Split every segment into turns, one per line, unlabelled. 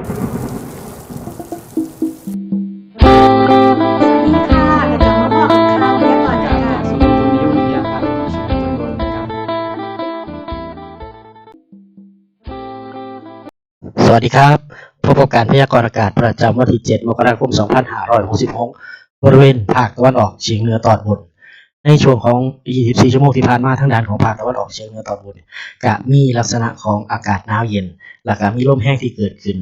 สวัสดีค่ะกระจกมาบอกข่าวพยากรณ์อากาศ
สรุปตรงนี้วิทยาภาคต่อชีวิตจำนวนนะครับ
สดีครับพบกับการพยากรณ์อากาศประจำวันที่ 7 มกราคม 2566 บริเวณภาคตะวันออกเฉียงเหนือตอนบน ในช่วงของ 24 ชั่วโมงที่ผ่านมาทางด้านของภาคตะวันออกเฉียงเหนือตอนบนก็มีลักษณะของอากาศหนาวเย็น และก็มีลมแห้งที่เกิดขึ้น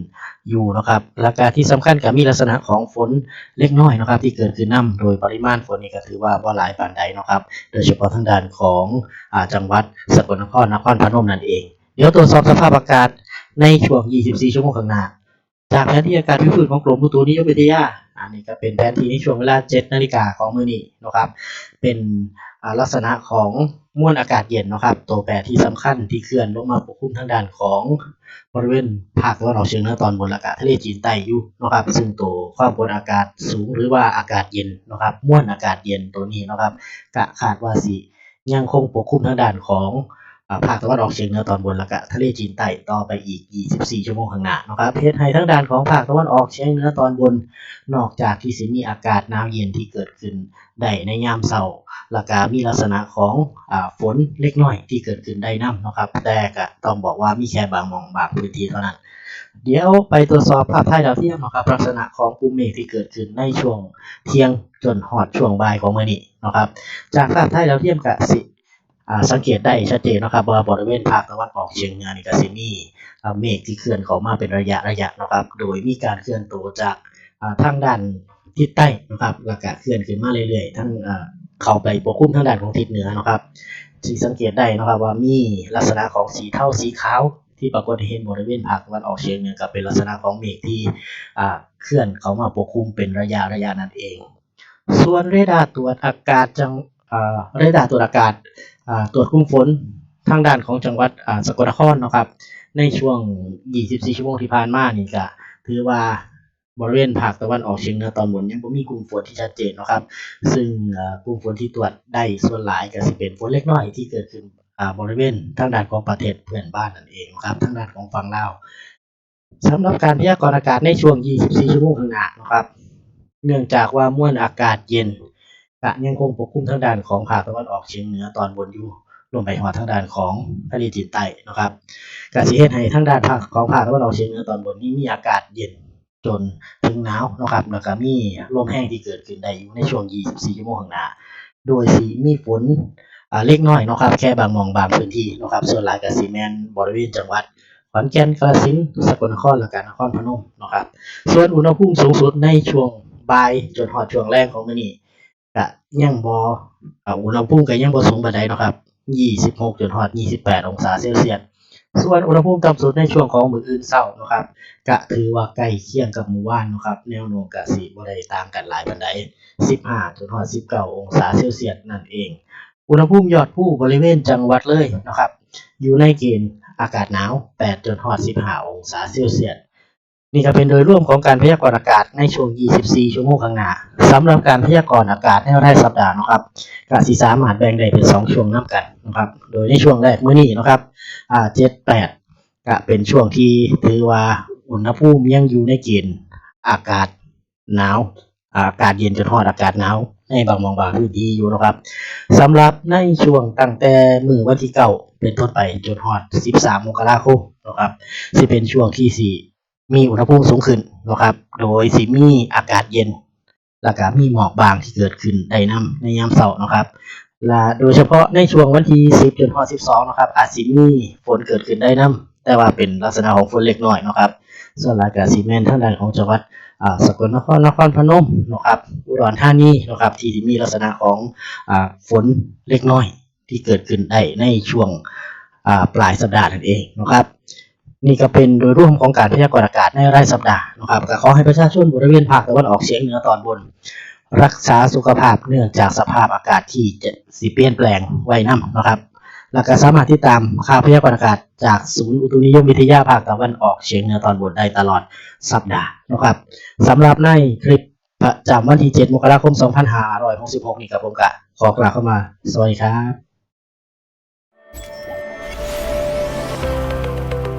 อยู่นะครับและก็ที่สำคัญก็มีลักษณะของฝนเล็กน้อยนะครับ ที่เกิดขึ้นนํโดยปริมาณฝนนี่ก็ถือว่าบ่หลายปานใดนะครับ โดยเฉพาะทางด้านของอจังหวัดสกลนครนครพนมนั่นเอง เดี๋ยวตรวจสอบสภาพอากาศในช่วง 24 ชั่วโมงข้างหน้า จากแผนที่อากาศวิพื้นของกรมอุตุนิยมวิทยา อันนี้ก็เป็นแผนที่ในช่วงเวลา 7 นาฬิกาของมื้อนี้นะครับ เป็น ลักษณะของมวลอากาศเย็นนะครับ ตัวแปรที่สำคัญที่เคลื่อนลงมาปกคลุมทางด้านของบริเวณภาคตะวันออกเฉียงเหนือตอนบนอากาศทะเลจีนใต้อยู่นะครับ ซึ่งตัวความกดอากาศสูงหรือว่าอากาศเย็นนะครับมวลอากาศเย็นตัวนี้นะครับกะคาดว่าสิยังคงปกคลุมทางด้านของ ภาคตะวันออกเฉียงเหนือตอนบนแล้วก็ทะเลจีนใต้ต่อไปอีก 24 ชั่วโมงข้างหน้านะครับเฮ็ดให้ทั้งด้านของภาคตะวันออกเฉียงเหนือตอนบน นอกจากที่สิมีอากาศหนาวเย็นที่เกิดขึ้นได้ในยามเช้าแล้วก็มีลักษณะของอฝนเล็กน้อยที่เกิดขึ้นได้นํนะครับแต่ก็ต้องบอกว่ามีแค่บางมองบางพื้นที่เท่านั้น เดี๋ยวไปตรวจสอบภาพถ่ายดาวเทียมนะครับลักษณะของกลุ่มเมฆที่เกิดขึ้นในช่วงเที่ยงจนฮอดช่วงบ่ายของมื้อนี้นะครับ จากภาพถ่ายดาวเทียมก็สิ สังเกตได้ชัดเจนนะครับว่าบริเวณภาคตะวันออกเฉียงเหนือนี่ก็สิมีเมฆที่เคลื่อนเข้ามาเป็นระยะระยะนะครับ โดยมีการเคลื่อนตัวจากทางด้านทิศใต้นะครับแล้วก็เคลื่อนขึ้นมาเรื่อยๆทั้งเข้าไปปกคลุมทางด้านของทิศเหนือนะครับที่สังเกตได้นะครับว่ามีลักษณะของสีเทาสีขาวที่ปรากฏเห็นบริเวณภาคตะวันออกเฉียงเหนือก็เป็นลักษณะของเมฆที่เคลื่อนเข้ามาปกคลุมเป็นระยะระยะนั่นเอง ส่วนเรดาร์ตรวจอากาศจัง อ่าเรดาร์ตรวจอากาศตรวจคุ้มฝนทางด้านของจังหวัดสกลนครนะครับ ในช่วง 24 ชั่วโมงที่ผ่านมานี่ก็ถือว่าบริเวณภาคตะวันออกเฉียงเหนือตอนบนยังบ่มีกลุ่มฝนที่ชัดเจนนะครับ ซึ่งกลุ่มฝนที่ตรวจได้ส่วนหลายก็สิเป็นฝนเล็กน้อยที่เกิดขึ้นบริเวณทางด้านของประเทศเพื่อนบ้านนั่นเองครับทางด้านของฝั่งลาวสำหรับการพยากรณ์อากาศในช่วง 24 ชั่วโมงข้างหน้านะครับ เนื่องจากว่ามวลอากาศเย็น ก็ยังคงปกคลุมทางด้านของภาคตะวันออกเฉียงเหนือตอนบนอยู่รวมไปถึงทางด้านของทะเลจีนใต้นะครับก็สิเฮ็ดให้ทางด้านภาคของภาคตะวันออกเฉียงเหนือตอนบนนี้มีอากาศเย็นจนถึงหนาวนะครับแล้วก็มีลมแห้งที่เกิดขึ้นได้อยู่ในช่วง 24 ชั่วโมงข้างหน้า โดยสิมีฝนอ่าเล็กน้อยนะครับ แค่บางมองบางพื้นที่นะครับ ส่วนหลายก็สิแมนบริเวณจังหวัดขอนแก่นกาฬสินธุ์สกลนครและก็นครพนมเนะครับ ส่วนอุณหภูมิสูงสุดในช่วงบ่ายจนฮอดช่วงแรกของมื้อนี้ ก็ยังบ่ อ่า อุณหภูมิก็ยังบ่สูงปานใดเนาะครับ26จนฮอด28องศาเซลเซียส ส่วนอุณหภูมิต่ำสุดในช่วงของมื้ออื่นเช้าเนาะครับ ก็ถือว่าใกล้เคียงกับมื้อวานเนาะครับ แนวโน้มก็สิบ่ได้ต่างกันหลายปานใด15จนฮอด19องศาเซลเซียสนั่นเอง อุณหภูมิยอดภูบริเวณจังหวัดเลยนะครับ อยู่ในเกณฑ์อากาศหนาว8จนฮอด15องศาเซลเซียส นี่ก็เป็นโดยรวมของการพยากรณ์อากาศในช่วง 24 ชั่วโมงข้างหน้า สำหรับการพยากรณ์อากาศในรายสัปดาห์นะครับก็สิสามารถแบ่งได้เป็น 2 ช่วงนํกันนะครับ โดยในช่วงแรกมื้อนี้นะครับอ่า7 8ก็เป็นช่วงที่ถือว่าอุณหภูมิยังอยู่ในเกณฑ์อากาศหนาวอากาศเย็นจนฮอดอากาศหนาวในบางมองบางพื้นที่อยู่นะครับสำหรับในช่วงตั้งแต่มื้อวันที่9เป็นต้นไปจนฮอด 13มกราคมนะครับสิเป็นช่วงที่สิมีอุณหภูมิสูงขึ้นนะครับ โดยสิมีอากาศเย็น แล้วก็มีหมอกบางที่เกิดขึ้นได้นํในยามเช้านะครับและโดยเฉพาะในช่วงวันที่ 10จนถึง12 นะครับ อาจสิมีฝนเกิดขึ้นได้นํแต่ว่าเป็นลักษณะของฝนเล็กน้อยนะครับ ส่วนหลายก็สิแมนทางด้านของจังหวัดอ่าสกลนครนครพนมนะครับอุดรธานีนะครับ ที่มีลักษณะของอ่าฝนเล็กน้อยที่เกิดขึ้นได้ในช่วงอ่าปลายสัปดาห์นั่นเองนะครับ นี่ก็เป็นโดยรวมของการพยากรณ์อากาศในรายสัปดาห์นะครับก็ขอให้ประชาชนบริเวณภาคตะวันออกเฉียงเหนือตอนบน รักษาสุขภาพเนื่องจากสภาพอากาศที่จะสิเปลี่ยนแปลงไว้นํนะครับแล้วก็สามารถติดตามข่าวพยากรณ์อากาศจากศูนย์อุตุนิยมวิทยาภาคตะวันออกเฉียงเหนือตอนบนได้ตลอดสัปดาห์นะครับสำหรับในคลิปประจำวันที่ 7 มกราคม 2566 นี่ครับผมก็ขอกล่าวเข้ามา สวัสดีครับ